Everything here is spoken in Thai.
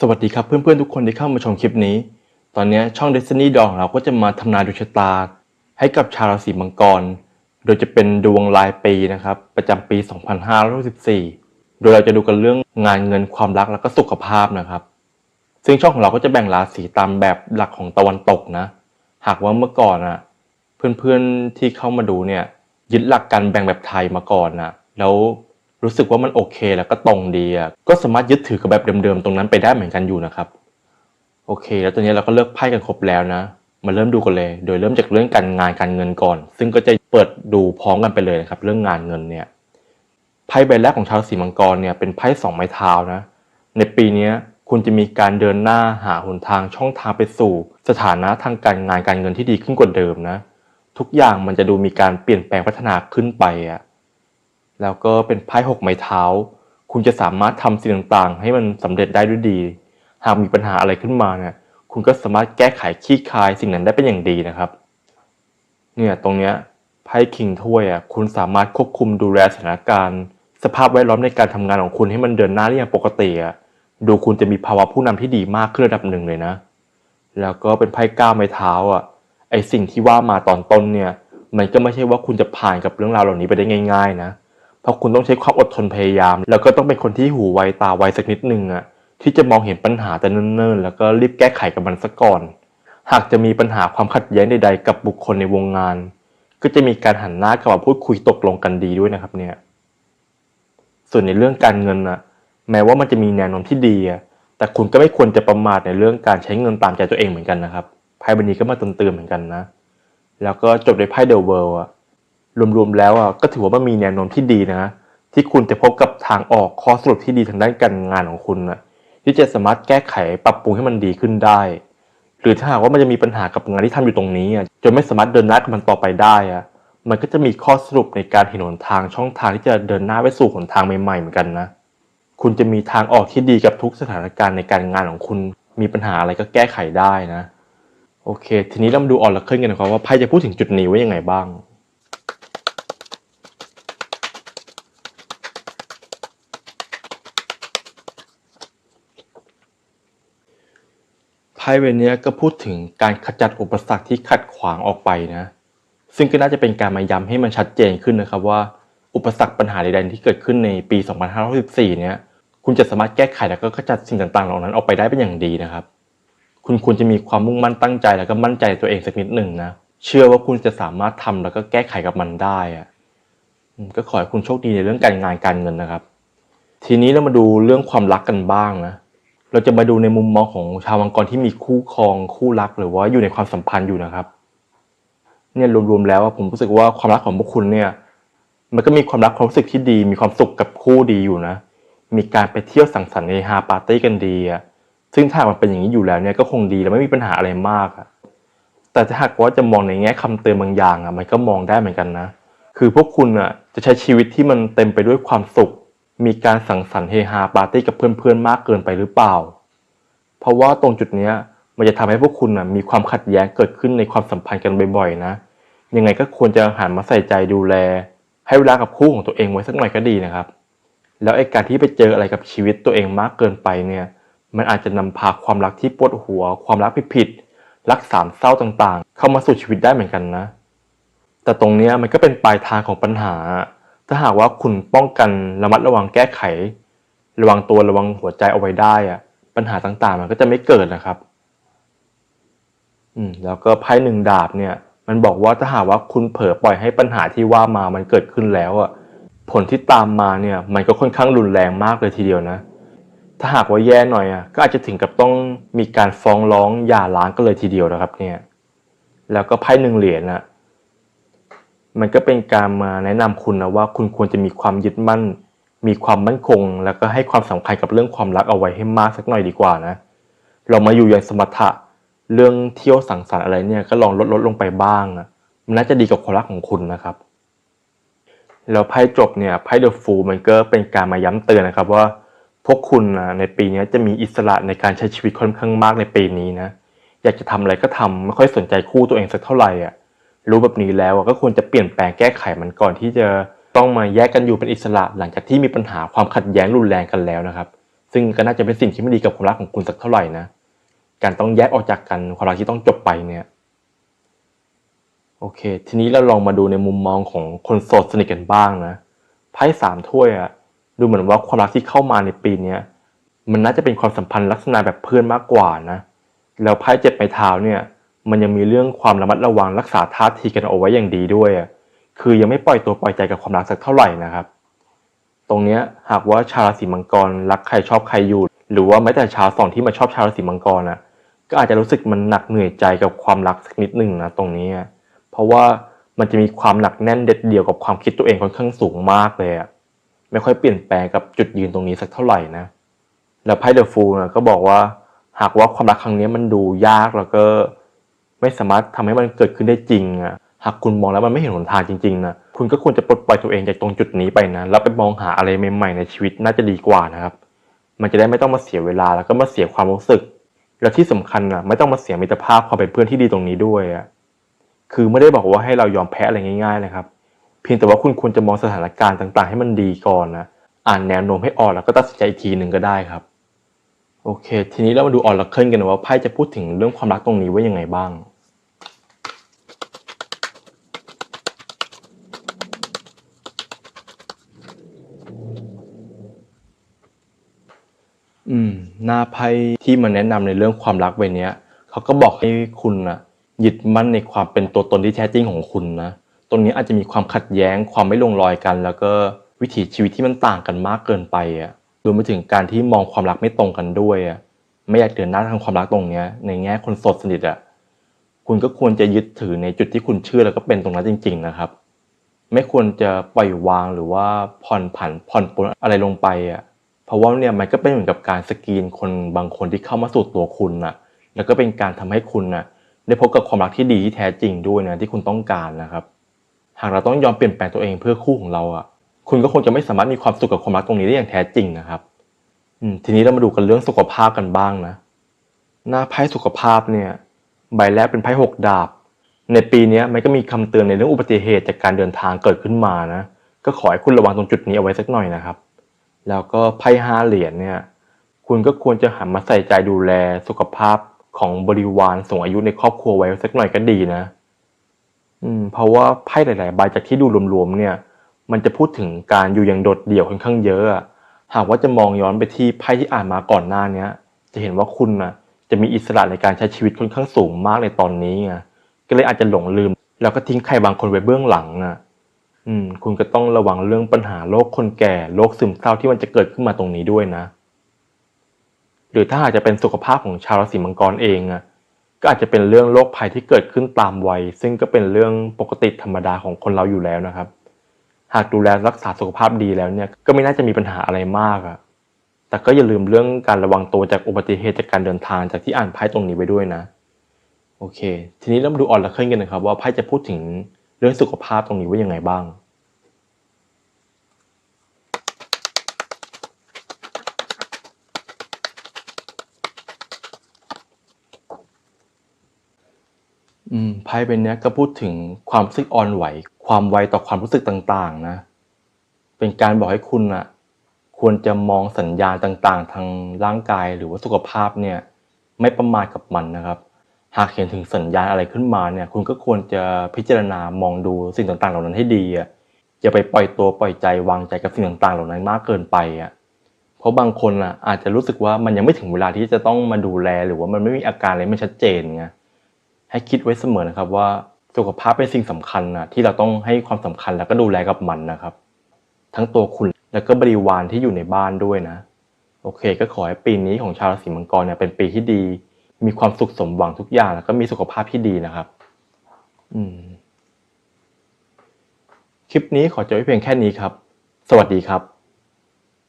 สวัสดีครับเพื่อนๆทุกคนที่เข้ามาชมคลิปนี้ ตอนนี้ช่อง Destiny ดองเราก็จะมาทำนายดวงชะตา ให้กับชาวราศีมังกร โดยจะเป็นดวงรายปีนะครับ ประจำปี 2564 โดยเราจะดูกันเรื่องงานเงินความรักแล้วก็สุขภาพนะครับ ซึ่งช่องของเราก็จะแบ่งราศีตามแบบหลักของตะวันตกนะ หากว่าเมื่อก่อนอะเพื่อนๆที่เข้ามาดูเนี่ยยึดหลักการแบ่งแบบไทยมาก่อนนะแล้ว รู้สึกว่ามันโอเคแล้วก็ตรงดีอะก็สามารถยึดถือกับแบบเดิมๆตรงนั้นไปได้เหมือนกันอยู่นะครับ โอเค แล้วตอนนี้เราก็เลือกไพ่กันครบแล้วนะ มาเริ่มดูกันเลย โดยเริ่มจากเรื่องการงานการเงินก่อน ซึ่งก็จะเปิดดูพร้อมกันไปเลยนะครับ เรื่องงานเงินเนี่ยไพ่ใบแรกของชาวสีมังกรเนี่ยเป็นไพ่สองไม้เท้านะ ในปีนี้คุณจะมีการเดินหน้าหาหนทางช่องทางไปสู่ สถานะทางการงานการเงินที่ดีขึ้นกว่าเดิมนะ ทุกอย่างมันจะดูมีการเปลี่ยนแปลงพัฒนาขึ้นไปอะ แล้วก็เป็นไพ่หกไม้เท้า คุณจะสามารถทำสิ่งต่างๆ ให้มันสำเร็จได้ด้วยดี หากมีปัญหาอะไรขึ้นมาเนี่ยคุณก็สามารถแก้ไขคลี่คลายสิ่งนั้นได้เป็นอย่างดีนะครับ เนี่ยตรงเนี้ยไพ่คิงถ้วยอะคุณสามารถควบคุมดูแลสถานการณ์ สภาพแวดล้อมในการทำงานของคุณให้มันเดินหน้าได้อย่างปกติอะดูคุณจะมีภาวะผู้นำที่ดีมากขึ้นระดับหนึ่งเลยนะ แล้วก็เป็นไพ่ก้าวไม้เท้าอะไอสิ่งที่ว่ามาตอนต้นเนี่ย มันก็ไม่ใช่ว่าคุณจะผ่านกับเรื่องราวเหล่านี้ไปได้ง่าย ๆ นะ เพราะคุณต้องใช้ความอดทนพยายาม แล้วก็ต้องเป็นคนที่หูไวตาไวสักนิดนึงอะที่จะมองเห็นปัญหาแต่เนิ่นๆ แล้วก็รีบแก้ไขกับมันซะก่อน หากจะมีปัญหาความขัดแย้งใดๆ กับบุคคลในวงงาน ก็จะมีการหันหน้ากลับมาพูดคุยตกลงกันดีด้วยนะครับเนี่ย ส่วนในเรื่องการเงินน่ะแม้ว่ามันจะมีแนวโน้มที่ดีอะแต่คุณก็ไม่ควรจะประมาทในเรื่องการใช้เงินตามใจตัวเองเหมือนกันนะครับไพ่ใบนี้ก็มาเตือนๆเหมือนกันนะ แล้วก็จบด้วยไพ่เดอะเวิลด์อะ รวมๆแล้วอะก็ถือว่ามันมีแนวโน้มที่ดีนะ ที่คุณจะพบกับทางออกข้อสรุปที่ดีทางด้านการงานของคุณนะที่จะสามารถแก้ไขปรับปรุงให้มันดีขึ้นได้ หรือถ้าหากว่ามันจะมีปัญหากับงานที่ทำอยู่ตรงนี้อะจนไม่สามารถเดินหน้ากับมันต่อไปได้อะมันก็จะมีข้อสรุปในการเห็นหนทางช่องทางที่จะเดินหน้าไปสู่หนทางใหม่ๆเหมือนกันนะ คุณจะมีทางออกที่ดีกับทุกสถานการณ์ในการงานของคุณ มีปัญหาอะไรก็แก้ไขได้นะ โอเค ทีนี้เรามาดูออร์เคิลกันนะครับว่าไพ่จะพูดถึงจุดนี้ไว้ยังไงบ้าง พ่ใบเนี้ก็พูดถึงการขจัดอุปสรรคที่ขัดขวางออกไปนะ ซึ่งก็น่าจะเป็นการมาย้ำให้มันชัดเจนขึ้นนะครับว่า อุปสรรคปัญหาใดๆที่เกิดขึ้นในปี 2564เนี้ยคุณจะสามารถแก้ไขแล้วก็ขจัดสิ่งต่างๆ เหล่านั้นออกไปได้เป็นอย่างดีนะครับ คุณควรจะมีความมุ่งมั่นตั้งใจแล้วก็มั่นใจตัวเองสักนิดหนึ่งนะ เชื่อว่าคุณจะสามารถทำแล้วก็แก้ไขกับมันได้อะก็ขอให้คุณโชคดีในเรื่องการงานการเงินนะครับ ทีนี้เรามาดูเรื่องความรักกันบ้างนะ เราจะมาดูในมุมมองของชาวมังกรที่มีคู่ครองคู่รักหรือว่าอยู่ในความสัมพันธ์อยู่นะครับ เนี่ยรวมๆแล้วผมรู้สึกว่าความรักของพวกคุณเนี่ย มันก็มีความรักความรู้สึกที่ดี มีความสุขกับคู่ดีอยู่นะ มีการไปเที่ยวสังสรรค์ในฮาปาร์ตี้กันดีอะซึ่งถ้ามันเป็นอย่างนี้อยู่แล้วเนี่ยก็คงดีและไม่มีปัญหาอะไรมากอะแต่ถ้าหากว่าจะมองในแง่คำเตือนบางอย่างอะมันก็มองได้เหมือนกันนะ คือพวกคุณอะจะใช้ชีวิตที่มันเต็มไปด้วยความสุข มีการสังสรรค์เฮฮาปาร์ตี้กับเพื่อนๆมากเกินไปหรือเปล่า เพราะว่าตรงจุดเนี้ยมันจะทำให้พวกคุณอะมีความขัดแย้งเกิดขึ้นในความสัมพันธ์กันบ่อยๆนะ ยังไงก็ควรจะหันมาใส่ใจดูแล ให้เวลากับคู่ของตัวเองไว้สักหน่อยก็ดีนะครับ แล้วไอ้การที่ไปเจออะไรกับชีวิตตัวเองมากเกินไปเนี่ย มันอาจจะนำพาความรักที่ปวดหัว ความรักผิดๆรักสามเศร้าต่างๆ เข้ามาสู่ชีวิตได้เหมือนกันนะ แต่ตรงเนี้ยมันก็เป็นปลายทางของปัญหา ถ้าหากว่าคุณป้องกันระมัดระวังแก้ไข ระวังตัวระวังหัวใจเอาไว้ได้อะปัญหาต่างๆ มันก็จะไม่เกิดนะครับ อืมแล้วก็ไพ่หนึ่งดาบเนี่ย มันบอกว่าถ้าหากว่าคุณเผลอปล่อยให้ปัญหาที่ว่ามามันเกิดขึ้นแล้วอะผลที่ตามมาเนี่ยมันก็ค่อนข้างรุนแรงมากเลยทีเดียวนะ ถ้าหากว่าแย่หน่อยอะก็อาจจะถึงกับต้องมีการฟ้องร้องหย่าร้างกันเลยทีเดียวนะครับ เนี่ย แล้วก็ไพ่หนึ่งเหรียญน่ะ มันก็เป็นการมาแนะนำคุณนะว่าคุณควรจะมีความยึดมั่น มีความมั่นคง แล้วก็ให้ความสำคัญกับเรื่องความรักเอาไว้ให้มากสักหน่อยดีกว่านะ เรามาอยู่อย่างสมถะเรื่องเที่ยวสังสรรค์อะไรเนี่ยก็ลองลดลดลงไปบ้างอะมันน่าจะดีกับความรักของคุณนะครับ แล้วไพ่จบเนี่ยไพ่เดอะฟูมันก็เป็นการมาย้ำเตือนนะครับว่า พวกคุณนะในปีนี้จะมีอิสระในการใช้ชีวิตค่อนข้างมากในปีนี้นะ อยากจะทำอะไรก็ทำไม่ค่อยสนใจคู่ตัวเองสักเท่าไหร่อะ รู้แบบนี้แล้วก็ควรจะเปลี่ยนแปลงแก้ไขมันก่อนที่จะต้องมาแยกกันอยู่เป็นอิสระหลังจากที่มีปัญหาความขัดแย้งรุนแรงกันแล้วนะครับซึ่งซึ่งก็น่าจะเป็นสิ่งที่ไม่ดีกับความรักของคุณสักเท่าไหร่นะการต้องแยกออกจากกันความรักที่ต้องจบไปเนี่ยโอเค ทีนี้เราลองมาดูในมุมมองของคนโสดสนิทกันบ้างนะไพ่สามถ้วยอะดูเหมือนว่าความรักที่เข้ามาในปีเนี้ยมันน่าจะเป็นความสัมพันธ์ลักษณะแบบเพื่อนมากกว่านะแล้วไพ่เจ็ดไม้เท้าเนี่ย มันยังมีเรื่องความระมัดระวังรักษาท่าทีกันเอาไว้อย่างดีด้วย คือยังไม่ปล่อยตัวปล่อยใจกับความรักสักเท่าไหร่นะครับ ตรงเนี้ยหากว่าชาวราศีมังกรรักใครชอบใครอยู่ หรือว่าแม้แต่ชาวสองที่มาชอบชาวราศีมังกรอะ ก็อาจจะรู้สึกมันหนักเหนื่อยใจกับความรักสักนิดหนึ่งนะตรงนี้ เพราะว่ามันจะมีความหนักแน่นเด็ดเดี่ยวกับความคิดตัวเองค่อนข้างสูงมากเลยอะไม่ค่อยเปลี่ยนแปลงกับจุดยืนตรงนี้สักเท่าไหร่นะ แล้วไพ่เดอะฟูลก็บอกว่า หากว่าความรักครั้งนี้มันดูยากแล้วก็ ไม่สามารถทำให้มันเกิดขึ้นได้จริงอะหากคุณมองแล้วมันไม่เห็นหนทางจริงๆนะคุณก็ควรจะปลดปล่อยตัวเองจากตรงจุดนี้ไปนะแล้วไปมองหาอะไรใหม่ๆในชีวิตน่าจะดีกว่านะครับ มันจะได้ไม่ต้องมาเสียเวลาแล้วก็มาเสียความรู้สึก แล้วที่สำคัญอะไม่ต้องมาเสียมิตรภาพความเป็นเพื่อนที่ดีตรงนี้ด้วยอะคือไม่ได้บอกว่าให้เรายอมแพ้อะไรง่ายๆนะครับ เพียงแต่ว่าคุณควรจะมองสถานการณ์ต่างๆ ให้มันดีก่อนนะอ่านแนวโน้มให้ออกแล้วก็ตัดสินใจอีกทีหนึ่งก็ได้ครับ โอเค ทีนี้เรามาดูออร์เคิลกันนะว่าไพ่จะพูดถึงเรื่องความรักตรงนี้ว่ายังไงบ้างอืมหน้าไพ่ที่มาแนะนำในเรื่องความรักใบนี้ยเขาก็บอกให้คุณนะยึดมั่นในความเป็นตัวตนที่แท้จริงของคุณนะตรงนี้อาจจะมีความขัดแย้งความไม่ลงรอยกัน แล้วก็วิถีชีวิตที่มันต่างกันมากเกินไปอะ รวมไปถึงการที่มองความรักไม่ตรงกันด้วยอะไม่อยากเดินหน้าทางความรักตรงเนี้ย ในแง่คนโสดสนิทอะคุณก็ควรจะยึดถือในจุดที่คุณเชื่อแล้วก็เป็นตรงนั้นจริง ๆ นะครับ ไม่ควรจะปล่อยวางหรือว่าผ่อนผันผ่อนปลนอะไรลงไปอะเพราะว่าเนี่ยมันก็เป็นเหมือนกับการสกรีนคนบางคนที่เข้ามาสู่ตัวคุณน่ะ แล้วก็เป็นการทำให้คุณน่ะ ได้พบกับความรักที่ดีที่แท้จริงด้วยนะที่คุณต้องการนะครับ หากเราต้องยอมเปลี่ยนแปลงตัวเองเพื่อคู่ของเราอะ คุณก็คงจะไม่สามารถมีความสุขกับความรักตรงนี้ได้อย่างแท้จริงนะครับอืมทีนี้เรามาดูกันเรื่องสุขภาพกันบ้างนะ หน้าไพ่สุขภาพเนี่ย ใบแรกเป็นไพ่หกดาบ ในปีนี้มันก็มีคำเตือนในเรื่องอุบัติเหตุจากการเดินทางเกิดขึ้นมานะ ก็ขอให้คุณระวังตรงจุดนี้เอาไว้สักหน่อยนะครับ แล้วก็ไพ่ห้าเหรียญเนี่ย คุณก็ควรจะหันมาใส่ใจดูแลสุขภาพของบริวารสูงอายุในครอบครัวไว้สักหน่อยก็ดีนะ อืม เพราะว่าไพ่หลาย ๆ ใบจากที่ดูรวม ๆ เนี่ย มันจะพูดถึงการอยู่อย่างโดดเดี่ยวค่อนข้างเยอะหากว่าจะมองย้อนไปที่ไพ่ที่อ่านมาก่อนหน้าเนี้ย จะเห็นว่าคุณนะจะมีอิสระในการใช้ชีวิตค่อนข้างสูงมากในตอนนี้ไงก็เลยอาจจะหลงลืม แล้วก็ทิ้งใครบางคนไว้เบื้องหลังอะอืม คุณก็ต้องระวังเรื่องปัญหาโรคคนแก่โรคซึมเศร้าที่มันจะเกิดขึ้นมาตรงนี้ด้วยนะ หรือถ้าอาจจะเป็นสุขภาพของชาวราศีมังกรเองอะก็อาจจะเป็นเรื่องโรคภัยที่เกิดขึ้นตามวัย ซึ่งก็เป็นเรื่องปกติธรรมดาของคนเราอยู่แล้วนะครับ หากดูแลรักษาสุขภาพดีแล้วเนี่ยก็ไม่น่าจะมีปัญหาอะไรมากอะแต่ก็อย่าลืมเรื่องการระวังตัวจากอุบัติเหตุจากการเดินทางจากที่อ่านไพ่ตรงนี้ไว้ด้วยนะ โอเค ทีนี้เรามาดูออร์เคิลกันนะครับ ว่าไพ่จะพูดถึงเรื่องสุขภาพตรงนี้ว่ายังไงบ้างอืมไพ่เป็นเนี้ยก็พูดถึงความรู้สึกอ่อนไหว ความไวต่อความรู้สึกต่างๆนะ เป็นการบอกให้คุณอะควรจะมองสัญญาณต่างๆ ทางร่างกายหรือว่าสุขภาพเนี่ยไม่ประมาทกับมันนะครับ หากเห็นถึงสัญญาณอะไรขึ้นมาเนี่ยคุณก็ควรจะพิจารณามองดูสิ่งต่างๆ เหล่านั้นให้ดีอะอย่าไปปล่อยตัวปล่อยใจวางใจกับสิ่งต่างๆ เหล่านั้นมากเกินไปอะเพราะบางคนอะอาจจะรู้สึกว่ามันยังไม่ถึงเวลาที่จะต้องมาดูแล หรือว่ามันไม่มีอาการอะไรไม่ชัดเจนไงให้คิดไว้เสมอนะครับว่า สุขภาพเป็นสิ่งสำคัญนะที่เราต้องให้ความสำคัญแล้วก็ดูแลกับมันนะครับ ทั้งตัวคุณแล้วก็บริวารที่อยู่ในบ้านด้วยนะ โอเค ก็ขอให้ปีนี้ของชาวราศีมังกรเนี่ยเป็นปีที่ดี มีความสุขสมหวังทุกอย่างแล้วก็มีสุขภาพที่ดีนะครับ อืม คลิปนี้ขอจบไว้เพียงแค่นี้ครับ สวัสดีครับ